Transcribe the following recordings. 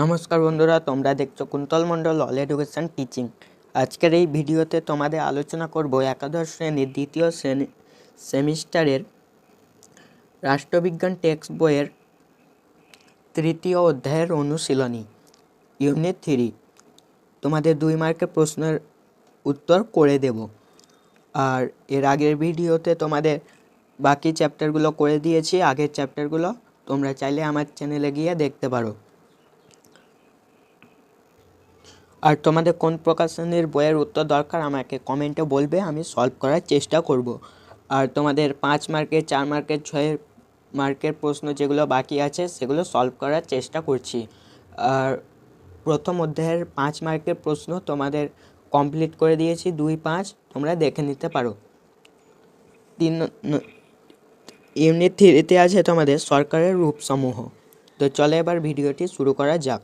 নমস্কার বন্ধুরা, তোমরা দেখছ Kuntal Mondal all education teaching আজকের এই ভিডিওতে তোমাদের আলোচনা করব একাদশ শ্রেণির দ্বিতীয় শ্রেণি সেমিস্টারের রাষ্ট্রবিজ্ঞান টেক্সট বইয়ের তৃতীয় অধ্যায়ের অনুশীলনী, ইউনিট থ্রি। তোমাদের দুই মার্কের প্রশ্নের উত্তর করে দেব। আর এর আগের ভিডিওতে তোমাদের বাকি চ্যাপ্টারগুলো করে দিয়েছি, আগের চ্যাপ্টারগুলো তোমরা চাইলে আমার চ্যানেলে গিয়ে দেখতে পারো। আর তোমাদের কোন প্রকাশনীর বইয়ের উত্তর দরকার আমাকে কমেন্টে বলবে, আমি সলভ করার চেষ্টা করব। আর তোমাদের পাঁচ মার্কের চার মার্কের ছয়ের মার্কের প্রশ্ন যেগুলো বাকি আছে, সেগুলো সলভ করার চেষ্টা করছি। আর প্রথম অধ্যায়ের পাঁচ মার্কের প্রশ্ন তোমাদের কমপ্লিট করে দিয়েছি, দুই পাঁচ, তোমরা দেখে নিতে পারো। তিন ইউনিট থ্রিতে আছে তোমাদের সরকারের রূপসমূহ। তো চলে এবার ভিডিওটি শুরু করা যাক।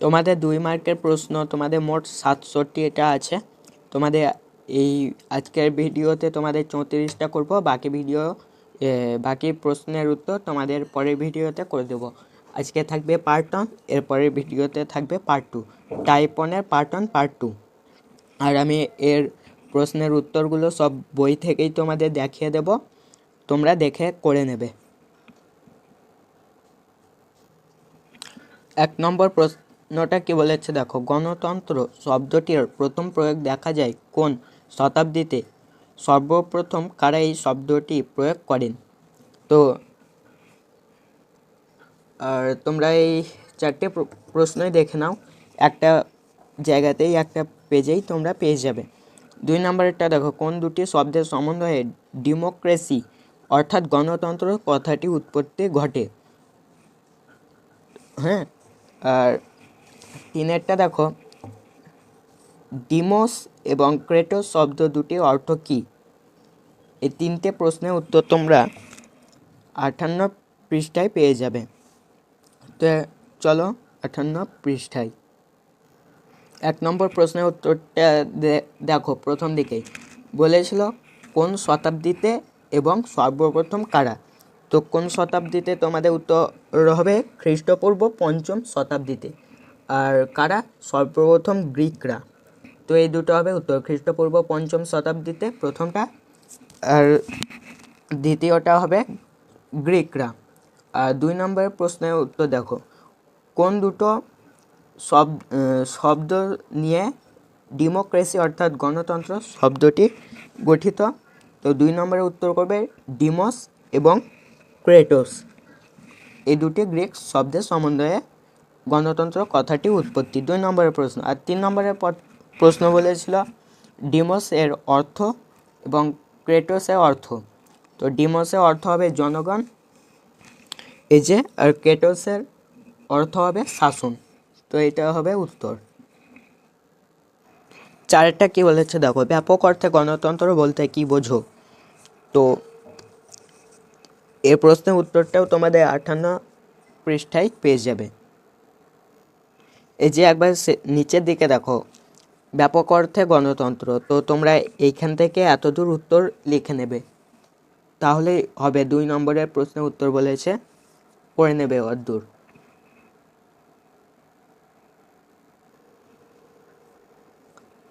তোমাদের দুই মার্কের প্রশ্ন, তোমাদের মোট সাতষট্টি এটা আছে। তোমাদের এই আজকের ভিডিওতে তোমাদের চৌত্রিশটা করব, বাকি ভিডিও বাকি প্রশ্নের উত্তর তোমাদের পরের ভিডিওতে করে দেবো। আজকে থাকবে পার্ট ওয়ান এরপরের ভিডিওতে থাকবে পার্ট টু টাইপ ওয়ানের পার্ট ওয়ান পার্ট টু আর আমি এর প্রশ্নের উত্তরগুলো সব বই থেকেই তোমাদের দেখিয়ে দেব, তোমরা দেখে করে নেবে। এক নম্বর প্রশ্নটা কি বলেছে? দেখো, গণতন্ত্র শব্দটির প্রথম প্রয়োগ দেখা যায় কোন শতাব্দীতে? সর্বপ্রথম কারা এই শব্দটি প্রয়োগ করেন? তো, আর তোমরা এই চারটে প্র- প্রশ্নই দেখে নাও। একটা জায়গাতেই, একটা পেজেই তোমরা পেয়ে যাবে। দুই নম্বরেরটা দেখো, কোন দুটি শব্দের সমন্বয়ে ডেমোক্রেসি, অর্থাৎ গণতন্ত্র কথাটি উৎপত্তি ঘটে? হ্যাঁ আর তিনেরটা দেখো। ডিমোস এবং ক্রেটোস শব্দ দুটি অর্থ কী? এই তিনটে প্রশ্নের উত্তর তোমরা আটান্ন পৃষ্ঠায় পেয়ে যাবে। তো চলো আটান্ন পৃষ্ঠায়। এক নম্বর প্রশ্নের উত্তরটা দেখো প্রথম দিকেই বলেছিল, কোন শতাব্দীতে এবং সর্বপ্রথম কারা? তো কোন শতাব্দীতে তোমাদের উত্তর হবে খ্রিস্টপূর্ব পঞ্চম শতাব্দীতে। আর কারা? সর্বপ্রথম গ্রিকরা। তো এই দুটো হবে উত্তর খ্রিস্টপূর্ব পঞ্চম শতাব্দীতে প্রথমটা। আর দ্বিতীয়টা হবে গ্রিকরা। আর দুই নম্বরের প্রশ্নের উত্তর দেখো। কোন দুটো শব্দ শব্দ নিয়ে ডেমোক্রেসি অর্থাৎ গণতন্ত্র শব্দটি গঠিত? তো দুই নম্বরে উত্তর করবে ডিমস এবং ক্রেটোস। এই দুটি গ্রিক শব্দের সমন্বয়ে গণতন্ত্র কথাটি উৎপত্তি। দুই নম্বরের প্রশ্ন। আর তিন নম্বরের পর- প্রশ্ন বলেছিল ডিমস এর অর্থ এবং ক্রেটোসের অর্থ। তো ডিমসের অর্থ হবে জনগণ, এই যে, আর ক্রেটোসের অর্থ হবে শাসন। তো এটা হবে উত্তর। চারটা কি বলেছে দেখো, ব্যাপক অর্থে গণতন্ত্র বলতে কি বোঝো? তো এর প্রশ্নের উত্তরটাও তোমাদের আটান্ন পৃষ্ঠায় পেয়ে যাবে। এই যে একবার নিচের দিকে দেখো, ব্যাপক অর্থে গণতন্ত্র, তো তোমরা এইখান থেকে এতদূর উত্তর লিখে নেবে। তাহলে হবে দুই নম্বরের প্রশ্নের উত্তর বলেছে, পড়ে নেবে অদ্দূর।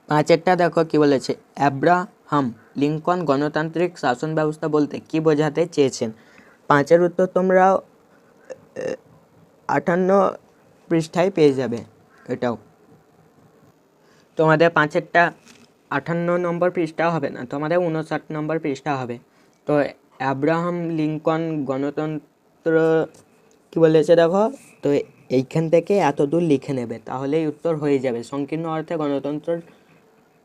পাঁচেরটা দেখো কি বলেছে অ্যাব্রাহাম লিঙ্কন গণতান্ত্রিক শাসন ব্যবস্থা বলতে কি বোঝাতে চেয়েছেন? পাঁচের উত্তর তোমরা আটান্ন পৃষ্ঠায় পেয়ে যাবে। এটাও। তোমাদের পাঁচেরটা আটান্ন নম্বর পৃষ্ঠা হবে না, তোমাদের উনষাট নম্বর পৃষ্ঠা হবে। তো অ্যাব্রাহাম লিঙ্কন গণতন্ত্র, কি বলেছে দেখো? তো এইখান থেকে এত দূর লিখে নেবে, তাহলেই উত্তর হয়ে যাবে, সংকীর্ণ অর্থে গণতন্ত্র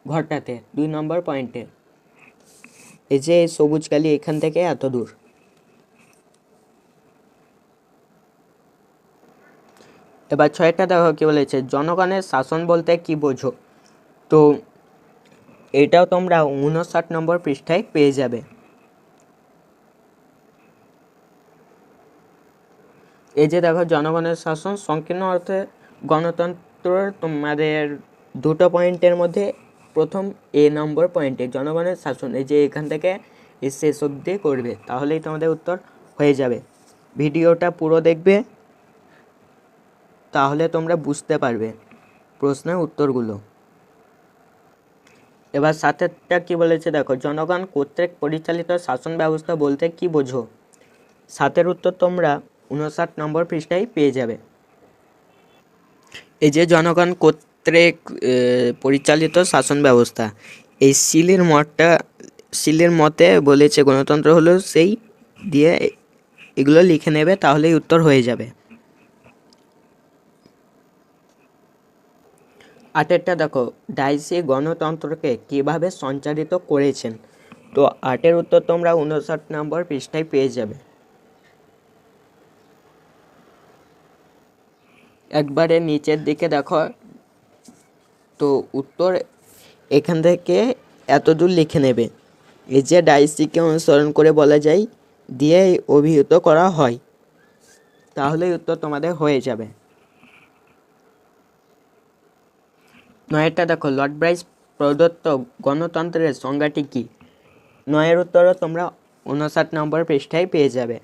ঘটাতে, দুই নম্বর পয়েন্টে এই যে সবুজ কালি এখান থেকে এত দূর এবার ছয়টা দেখো কি বলেছে, জনগণের শাসন বলতে কি বোঝো? তো এটাও তোমরা উনষাট নম্বর পৃষ্ঠায় পেয়ে যাবে। এই যে দেখো জনগণের শাসন, সংকীর্ণ অর্থে গণতন্ত্র তোমাদের দুটো পয়েন্টের মধ্যে প্রথম এ নম্বর পয়েন্টে, জনগণের শাসন, এই যে এখান থেকে শেষ অবধি করবে, তাহলেই তোমাদের উত্তর হয়ে যাবে। ভিডিওটা পুরো দেখবে। তাহলে তোমরা বুঝতে পারবে প্রশ্নের উত্তরগুলো। এবার সাথেটা কি বলেছে দেখো, জনগণ কর্তৃক পরিচালিত শাসন ব্যবস্থা বলতে কি বোঝো? সাতের উত্তর তোমরা উনষাট নম্বর পৃষ্ঠায় পেয়ে যাবে। এই যে জনগণ কর্তৃক পরিচালিত শাসন ব্যবস্থা, এই সিলের মতটা, সিলের মতে বলেছে গণতন্ত্র হলো সেই দিয়ে এগুলো লিখে নেবে, তাহলেই উত্তর হয়ে যাবে। আটেরটা দেখো, ডাইসি গণতন্ত্রকে কীভাবে সঞ্চালিত করেছেন? তো আটের উত্তর তোমরা উনষাট নম্বর পৃষ্ঠায় পেয়ে যাবে। একবারে নিচের দিকে দেখো। তো উত্তর এখান থেকে এতদূর লিখে নেবে। এই যে ডাইসিকে অনুসরণ করে বলা যায়, দিয়ে অভিহিত করা হয়। তাহলেই উত্তর তোমাদের হয়ে যাবে। নয়েরটা দেখো, লর্ড ব্রাইস প্রদত্ত গণতন্ত্রের সংজ্ঞাটি কী? নয়ের উত্তরও তোমরা উনষাট নম্বর পৃষ্ঠায় পেয়ে যাবে।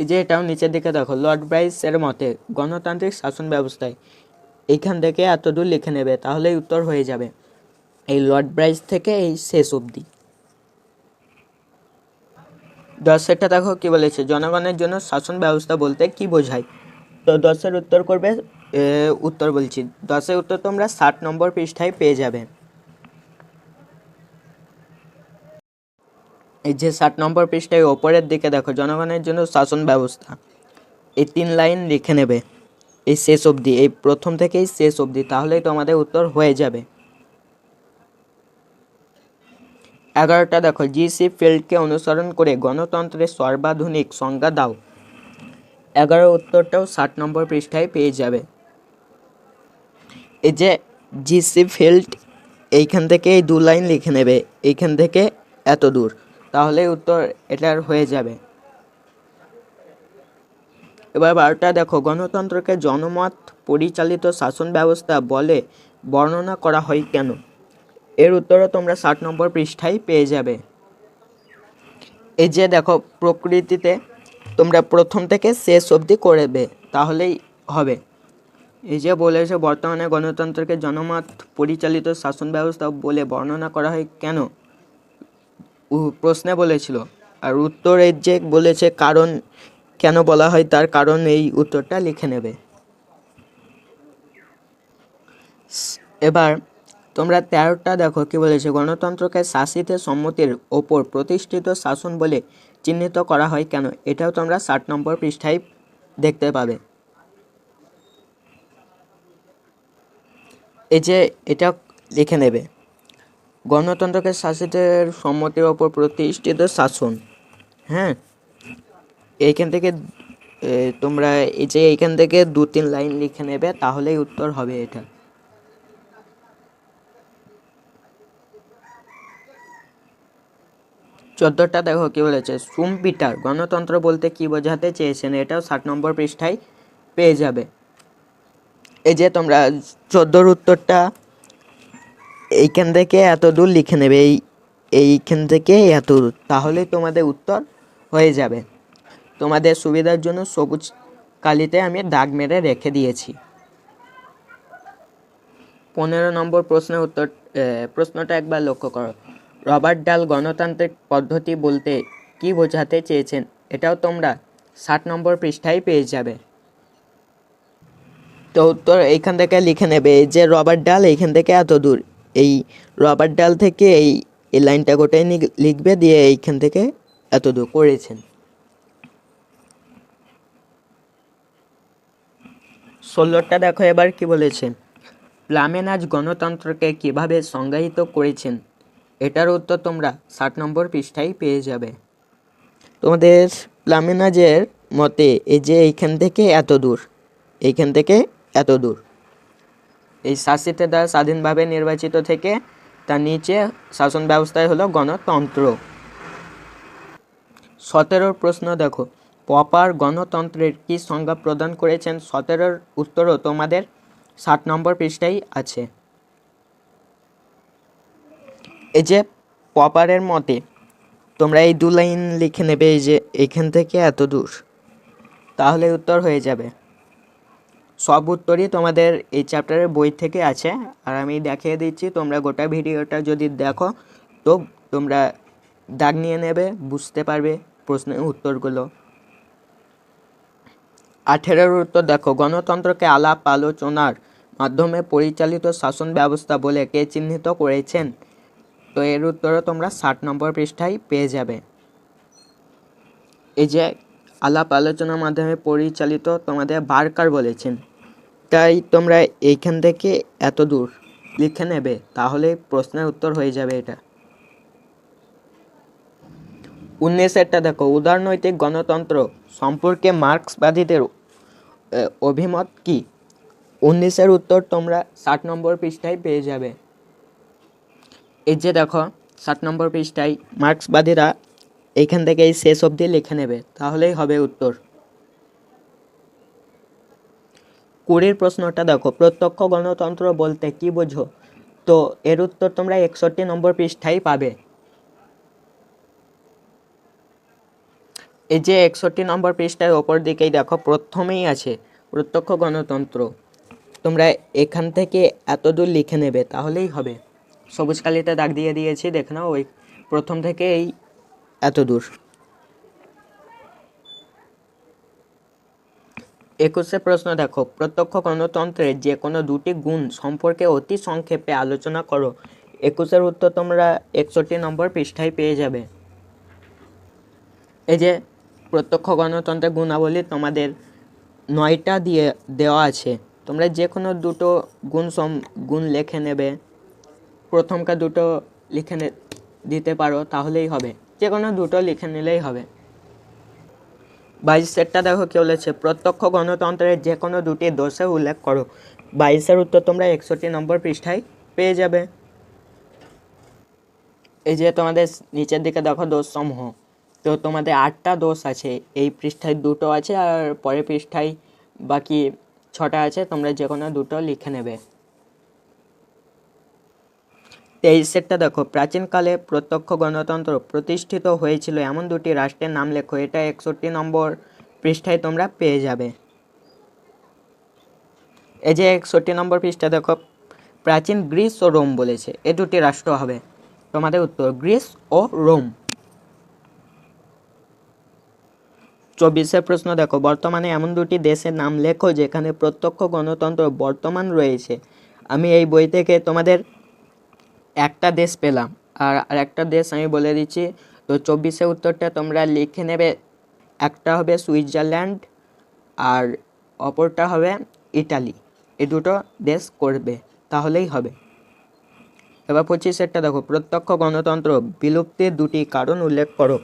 এই যে এটাও নিচের দিকে দেখো, লর্ড ব্রাইসের মতে গণতান্ত্রিক শাসন ব্যবস্থায় এইখান থেকে এতদূর লিখে নেবে, তাহলেই উত্তর হয়ে যাবে। এই লর্ড ব্রাইস থেকে এই শেষ অবধি। দশেরটা দেখো কি বলেছে, জনগণের জন্য শাসন ব্যবস্থা বলতে কি বোঝায়? তো দশের উত্তর করবে উত্তর বলছি। দশের উত্তর তোমরা ষাট নম্বর পৃষ্ঠায় পেয়ে যাবে। এই যে ষাট নম্বর পৃষ্ঠায় ওপরের দিকে দেখো, জনগণের জন্য শাসন ব্যবস্থা। এই তিন লাইন লিখে নেবে, এই শেষ অবধি, এই প্রথম থেকেই শেষ অবধি, তাহলেই তোমাদের উত্তর হয়ে যাবে। এগারোটা দেখো, জি সি ফিল্ডকে অনুসরণ করে গণতন্ত্রের সর্বাধুনিক সংজ্ঞা দাও। এগারো উত্তরটাও ষাট নম্বর পৃষ্ঠায় পেয়ে যাবে। এই যে জি সি ফিল্ড, এইখান থেকে এই দু লাইন লিখে নেবে, এইখান থেকে এত দূর, তাহলে উত্তর এটার হয়ে যাবে। এবার বারোটা, দেখো, গণতন্ত্রকে জনমত পরিচালিত শাসন ব্যবস্থা বলে বর্ণনা করা হয় কেন? এর উত্তরও তোমরা ষাট নম্বর পৃষ্ঠায় পেয়ে যাবে। এই যে, দেখো, প্রকৃতিতে তোমরা প্রথম থেকে শেষ অবধি করবে, তাহলেই হবে। এই যে বলেছে বর্তমানে গণতন্ত্রকে জনমত, পরিচালিত শাসন ব্যবস্থা বলে বর্ণনা করা হয় কেন? প্রশ্নে বলেছিল। আর উত্তরের যে বলেছে কারণ, কেন বলা হয় তার কারণ এই উত্তরটা লিখে নেবে। এবার তোমরা তেরোটা দেখো কি বলেছে, গণতন্ত্রকে শাসিত সম্মতির ওপর প্রতিষ্ঠিত শাসন বলে চিহ্নিত করা হয় কেন? এটাও তোমরা ষাট নম্বর পৃষ্ঠায় দেখতে পাবে। এই যে এটা লিখে নেবে, গণতন্ত্রকে শাসিতের সম্মতির ওপর প্রতিষ্ঠিত শাসন। হ্যাঁ এইখান থেকে তোমরা এই যে এইখান থেকে দু তিন লাইন লিখে নেবে, তাহলেই উত্তর হবে এটা। চোদ্দোটা দেখো কি বলেছে সুম পিটার গণতন্ত্র বলতে কি বোঝাতে চেয়েছেন এটাও ষাট নম্বর পৃষ্ঠায় পেয়ে যাবে। এই যে তোমরা চোদ্দোর উত্তরটা, এইখান থেকে এত দূর লিখে নেবে, এই, এইখান থেকে এত দূর তাহলেই তোমাদের উত্তর হয়ে যাবে। তোমাদের সুবিধার জন্য সবুজ কালিতে আমি দাগ মেরে রেখে দিয়েছি। পনেরো নম্বর প্রশ্নের উত্তর প্রশ্নটা একবার লক্ষ্য করো। রবার্ট ডাল গণতান্ত্রিক পদ্ধতি বলতে কি বোঝাতে চেয়েছেন, এটাও তোমরা ষাট নম্বর পৃষ্ঠায় পেয়ে যাবে। তো উত্তর এইখান থেকে লিখে নেবে যে রবার্ট ডাল এইখান থেকে এত দূর। এই রবার্ট ডাল থেকে এই এই লাইনটা গোটাই লিখবে দিয়ে এইখান থেকে এত দূর করেছেন। ষোলোটা দেখো এবার কি বলেছে প্লামেনাজ গণতন্ত্রকে কীভাবে সংজ্ঞায়িত করেছেন? এটার উত্তর তোমরা ষাট নম্বর পৃষ্ঠায় পেয়ে যাবে। তোমাদের প্লামেনাজের মতে এই যে এইখান থেকে এত দূর, এইখান থেকে এত দূর। এই শাসিত দ্বারা স্বাধীনভাবে নির্বাচিত থেকে তার নিচে শাসন ব্যবস্থায় হলো গণতন্ত্র। সতেরোর প্রশ্ন দেখো, পপার গণতন্ত্রের কি সংজ্ঞা প্রদান করেছেন? সতেরোর উত্তরও তোমাদের ষাট নম্বর পৃষ্ঠাই আছে। এই যে পপারের মতে, তোমরা এই দু লাইন লিখে নেবে এই যে এখান থেকে এত দূর। তাহলে উত্তর হয়ে যাবে। সব উত্তরই তোমাদের এই চ্যাপ্টারের বই থেকে আছে। আর আমি দেখিয়ে দিচ্ছি, তোমরা গোটা ভিডিওটা যদি দেখো, তো তোমরা দাগ নিয়ে নেবে, বুঝতে পারবে প্রশ্নের উত্তরগুলো। আঠেরোর উত্তর দেখো, গণতন্ত্রকে আলাপ আলোচনার মাধ্যমে পরিচালিত শাসন ব্যবস্থা বলে কে চিহ্নিত করেছেন? তো এর উত্তরও তোমরা ষাট নম্বর পৃষ্ঠায় পেয়ে যাবে। এই যে আলাপ আলোচনার মাধ্যমে পরিচালিত তোমাদের বারকার বলেছেন, তাই তোমরা এইখান থেকে এত দূর লিখে নেবে, তাহলে প্রশ্নের উত্তর হয়ে যাবে এটা। উনিশেরটা দেখো, উদারনৈতিক গণতন্ত্র সম্পর্কে মার্ক্সবাদীদের অভিমত কি? উনিশের উত্তর তোমরা ষাট নম্বর পৃষ্ঠায় পেয়ে যাবে। এই যে দেখো ষাট নম্বর পৃষ্ঠায় মার্ক্সবাদীরা এইখান থেকে এই শেষ অবধি লিখে নেবে, তাহলেই হবে উত্তর। কুড়ির প্রশ্নটা দেখো, প্রত্যক্ষ গণতন্ত্র বলতে কি বোঝো? তো এর উত্তর তোমরা একষট্টি নম্বর পৃষ্ঠায় পাবে। এই যে একষট্টি নম্বর পৃষ্ঠায় ওপর দিকেই দেখো, প্রথমেই আছে প্রত্যক্ষ গণতন্ত্র। তোমরা এখান থেকে এতদূর লিখে নেবে, তাহলেই হবে। সবুজ কালিতে দাগ দিয়ে দিয়েছি, দেখে নাও ওই প্রথম থেকে এই এত দূর। একুশে প্রশ্ন দেখো, প্রত্যক্ষ গণতন্ত্রের যে কোনো দুটি গুণ সম্পর্কে অতি সংক্ষেপে আলোচনা করো। একুশের উত্তর তোমরা একষট্টি নম্বর পৃষ্ঠায় পেয়ে যাবে। এই যে প্রত্যক্ষ গণতন্ত্রের গুণাবলী তোমাদের নয়টা দিয়ে দেওয়া আছে, তোমরা যে কোনো দুটো গুণ সম গুণ লিখে নেবে। প্রথমকার দুটো লিখে দিতে পারো, তাহলেই হবে। যে কোনো দুটো লিখে নিলেই হবে। বাইশেরটা দেখো কি বলেছে। প্রত্যক্ষ গণতন্ত্রের যে কোনো দুটি দোষে উল্লেখ করো। বাইশের উত্তর তোমরা একষট্টি নম্বর পৃষ্ঠায় পেয়ে যাবে। এই যে তোমাদের নিচের দিকে দেখো দোষ সমূহ তো তোমাদের আটটা দোষ আছে। এই পৃষ্ঠায় দুটো আছে আর পরের পৃষ্ঠায় বাকি ছটা আছে। তোমরা যে কোনো দুটো লিখে নেবে। তেইশেরটা দেখো, প্রাচীনকালে প্রত্যক্ষ গণতন্ত্র প্রতিষ্ঠিত হয়েছিল এমন দুটি রাষ্ট্রের নাম লেখো, এটা একষট্টি নম্বর পৃষ্ঠায় তোমরা পেয়ে যাবে। এই যে একষট্টি নম্বর পৃষ্ঠা দেখো, প্রাচীন গ্রিস ও রোম বলেছে, এ দুটি রাষ্ট্র হবে। তোমাদের উত্তর, গ্রিস ও রোম। চব্বিশের প্রশ্ন দেখো, বর্তমানে এমন দুটি দেশের নাম লেখো যেখানে প্রত্যক্ষ গণতন্ত্র বর্তমান রয়েছে। আমি এই বই থেকে তোমাদের একটা দেশ পেলাম। আর আর একটা দেশ আমি বলে দিচ্ছি, তো চব্বিশে উত্তরটা তোমরা লিখে নেবে। একটা হবে সুইজারল্যান্ড আর অপরটা হবে ইটালি। এই দুটো দেশ করবে, তাহলেই হবে। এবার পঁচিশেরটা দেখো, প্রত্যক্ষ গণতন্ত্র বিলুপ্তির দুটি কারণ উল্লেখ করো।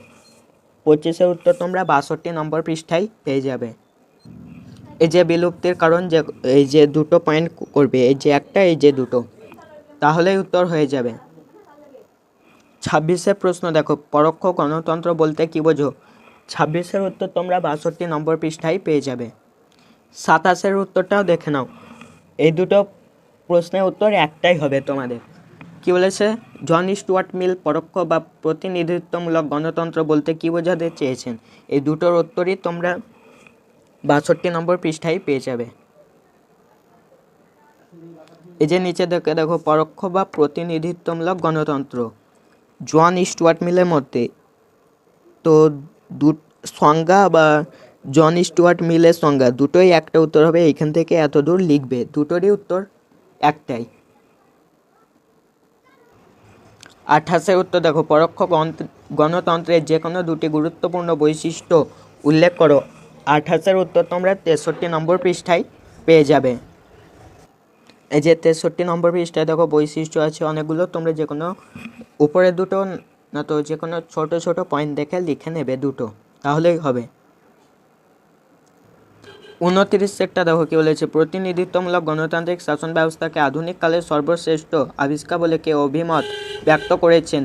পঁচিশের উত্তর তোমরা বাষট্টি নম্বর পৃষ্ঠায় পেয়ে যাবে। এই যে বিলুপ্তির কারণ যে, এই যে দুটো পয়েন্ট করবে, এই যে একটা, এই যে দুটো। তাহলেই উত্তর হয়ে যাবে। ছাব্বিশের প্রশ্ন দেখো, পরোক্ষ গণতন্ত্র বলতে কি বোঝো? ছাব্বিশের উত্তর তোমরা বাষট্টি নম্বর পৃষ্ঠায় পেয়ে যাবে। সাতাশের উত্তরটাও দেখে নাও। এই দুটো প্রশ্নের উত্তর একটাই হবে তোমাদের। কি বলেছে? জন স্টুয়ার্ট মিল পরোক্ষ বা প্রতিনিধিত্বমূলক গণতন্ত্র বলতে কি বোঝাতে চেয়েছেন? এই দুটোর উত্তরই তোমরা বাষট্টি নম্বর পৃষ্ঠায় পেয়ে যাবে। এই যে নিচে দেখে দেখো, পরোক্ষ বা প্রতিনিধিত্বমূলক গণতন্ত্র। জন স্টুয়ার্ট মিলের মধ্যে তো দু, সংজ্ঞা বা জন স্টুয়ার্ট মিলের সংজ্ঞা, দুটোই একটা উত্তর হবে, এইখান থেকে এত দূর লিখবে। দুটোরই উত্তর একটাই। আঠাশের উত্তর দেখো, পরোক্ষ গণ- গণতন্ত্রের যে কোনো দুটি গুরুত্বপূর্ণ বৈশিষ্ট্য উল্লেখ করো। আঠাশের উত্তর তোমরা তেষট্টি নম্বর পৃষ্ঠায় পেয়ে যাবে। এই যে তেষট্টি নম্বর পৃষ্ঠায় দেখো বৈশিষ্ট্য আছে অনেকগুলো, তোমরা যে কোনো উপরে দুটো না তো যে কোনো ছোটো ছোটো পয়েন্ট দেখে লিখে নেবে দুটো, তাহলেই হবে। উনত্রিশ সেটটা দেখো কি বলেছে, প্রতিনিধিত্বমূলক গণতান্ত্রিক শাসন ব্যবস্থাকে আধুনিক কালের সর্বশ্রেষ্ঠ আবিষ্কার বলে কে অভিমত ব্যক্ত করেছেন?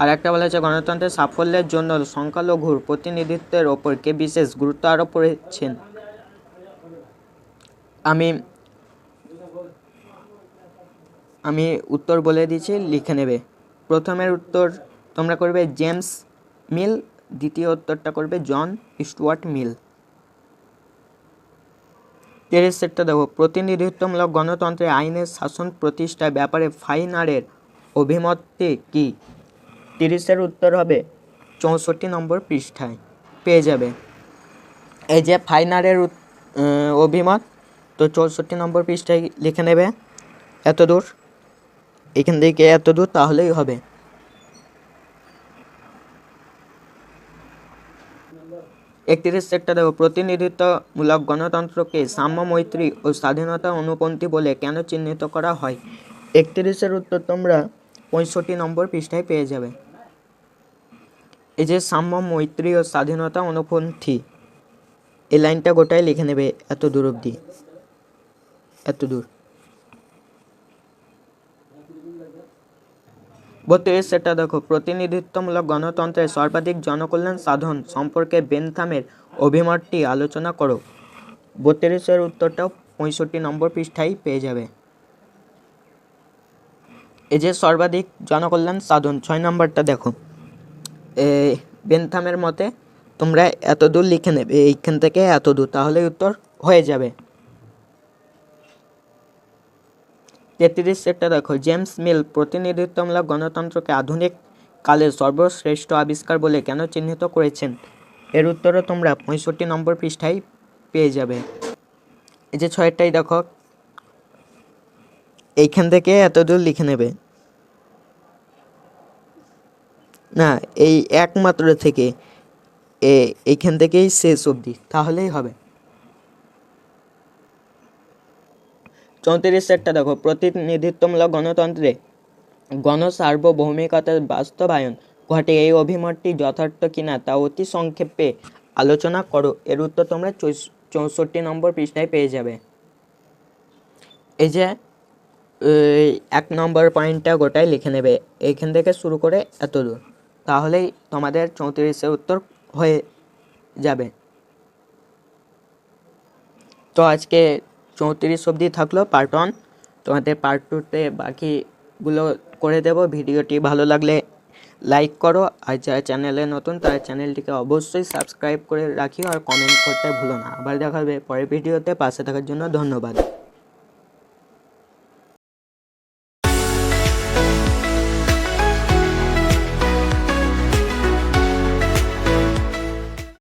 আর একটা বলেছে, গণতন্ত্রের সাফল্যের জন্য সংখ্যালঘুর প্রতিনিধিত্বের ওপর কে বিশেষ গুরুত্ব আরোপ করেছেন? আমি আমি উত্তর বলে দিচ্ছি লিখে নেবে। প্রথমের উত্তর তোমরা করবে জেমস মিল, দ্বিতীয় উত্তরটা করবে জন স্টুয়ার্ট মিল। তিরিশ সেটটা দেখো, প্রতিনিধিত্বমূলক গণতন্ত্রের আইনের শাসন প্রতিষ্ঠার ব্যাপারে ফাইনারের অভিমতটি কি? তিরিশের উত্তর হবে চৌষট্টি নম্বর পৃষ্ঠায়, পেয়ে যাবে। এই যে ফাইনারের অভিমত, তো চৌষট্টি নম্বর পৃষ্ঠায় লিখে নেবে। এত দূর এখান থেকে এত দূর তাহলেই হবে। একত্রিশ সেক্টর প্রতিনিধিত্বমূলক গণতন্ত্রকে সাম্য মৈত্রী ও স্বাধীনতা অনুপন্থী বলে কেন চিহ্নিত করা হয়? একত্রিশের উত্তর তোমরা পঁয়ষট্টি নম্বর পৃষ্ঠায় পেয়ে যাবে। এই যে সাম্য মৈত্রী ও স্বাধীনতা অনুপন্থী, এই লাইনটা গোটাই লিখে নেবে এত দূর অবধি। এত দূর। বত্রিশ সেটা দেখো প্রতিনিধিত্বমূলক গণতন্ত্রের সর্বাধিক জনকল্যাণ সাধন সম্পর্কে বেনথামের অভিমতটি আলোচনা করো। বত্রিশের উত্তরটাও পঁয়ষট্টি নম্বর পৃষ্ঠায় পেয়ে যাবে। এই যে সর্বাধিক জনকল্যাণ সাধন ছয় নম্বরটা দেখো। এ, বেনথামের মতে তোমরা এত দূর লিখে নেবে এইখান থেকে এত দূর তাহলে উত্তর হয়ে যাবে। তেত্রিশ সেটটা দেখো, জেমস মিল প্রতিনিধিত্বমূলক গণতন্ত্রকে আধুনিক কালের সর্বশ্রেষ্ঠ আবিষ্কার বলে কেন চিহ্নিত করেছেন? এর উত্তরও তোমরা পঁয়ষট্টি নম্বর পৃষ্ঠায় পেয়ে যাবে। এই যে ছয়টাই দেখো, এইখান থেকে এত দূর লিখে নেবে। না, এই একমাত্র থেকে এইখান থেকেই শেষ অবধি, তাহলেই হবে। চৌত্রিশ সেটটা দেখো, প্রতিনিধিত্বমূলক গণতন্ত্রে গণসার্বভৌমিকতার বাস্তবায়ন ঘটে। এই অভিমতটি যথার্থ কিনা তা অতি সংক্ষেপে আলোচনা করো। এর উত্তর তোমরা চৌষ- চৌষট্টি নম্বর পৃষ্ঠায় পেয়ে যাবে। এই যে এক নম্বর পয়েন্টটা গোটাই লিখে নেবে। এইখান থেকে শুরু করে এত দূর তাহলেই তোমাদের চৌত্রিশের উত্তর হয়ে যাবে। তো আজকে চৌত্রিশ অবধি থাকল পার্ট ওয়ান তোমাদের পার্ট টুতে বাকিগুলো করে দেব। ভিডিওটি ভালো লাগলে লাইক করো। আর যারা চ্যানেলে নতুন, তারা চ্যানেলটিকে অবশ্যই সাবস্ক্রাইব করে রাখিও। আর কমেন্ট করতে ভুলো না। আবার দেখা হবে পরের ভিডিওতে। পাশে থাকার জন্য ধন্যবাদ।